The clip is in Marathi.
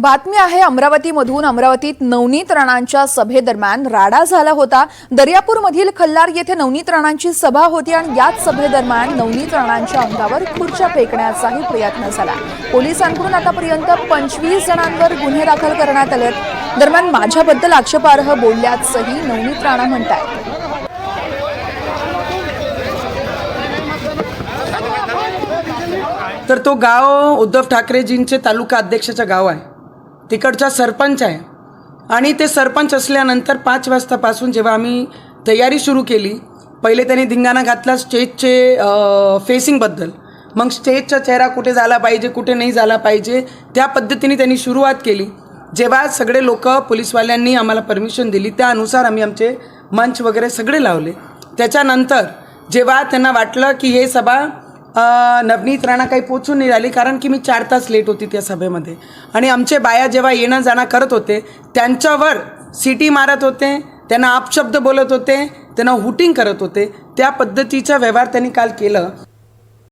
बातमी आहे अमरावतीमधून अमरावतीत नवनीत राणांच्या सभेदरम्यान राडा झाला होता. दर्यापूरमधील खल्लार येथे नवनीत राणांची सभा होती आणि याच सभेदरम्यान नवनीत राणांच्या अंगावर खुर्च्या फेकण्याचाही प्रयत्न झाला. पोलिसांकडून आतापर्यंत पंचवीस जणांवर गुन्हे दाखल करण्यात आले दरम्यान माझ्याबद्दल आक्षेपार्ह बोलल्याचंही नवनीत राणा म्हणतायत. तर तो गाव उद्धव ठाकरेजींचे तालुका अध्यक्षाचं गाव आहे. तिकडचा सरपंच आहे. आणि ते सरपंच असल्यानंतर पाच वाजतापासून जेव्हा आम्ही तयारी सुरू केली पहिले त्यांनी धिंगाणा घातला स्टेजचे फेसिंगबद्दल मग स्टेजचा चेहरा कुठे झाला पाहिजे कुठे नाही झाला पाहिजे त्या पद्धतीने त्यांनी सुरुवात केली. जेव्हा सगळे लोक पोलीसवाल्यांनी आम्हाला परमिशन दिली त्यानुसार आम्ही आमचे मंच वगैरे सगळे लावले. त्याच्यानंतर जेव्हा त्यांना वाटलं की हे सभा नवनीत राणा काही पोचून नाही राहिली कारण की मी चार तास लेट होती त्या सभेमध्ये. आणि आमचे बाया जेव्हा येणं जाणं करत होते त्यांच्यावर सिटी मारत होते त्यांना आपशब्द बोलत होते त्यांना हुटिंग करत होते त्या पद्धतीचा व्यवहार त्यांनी काल केलं.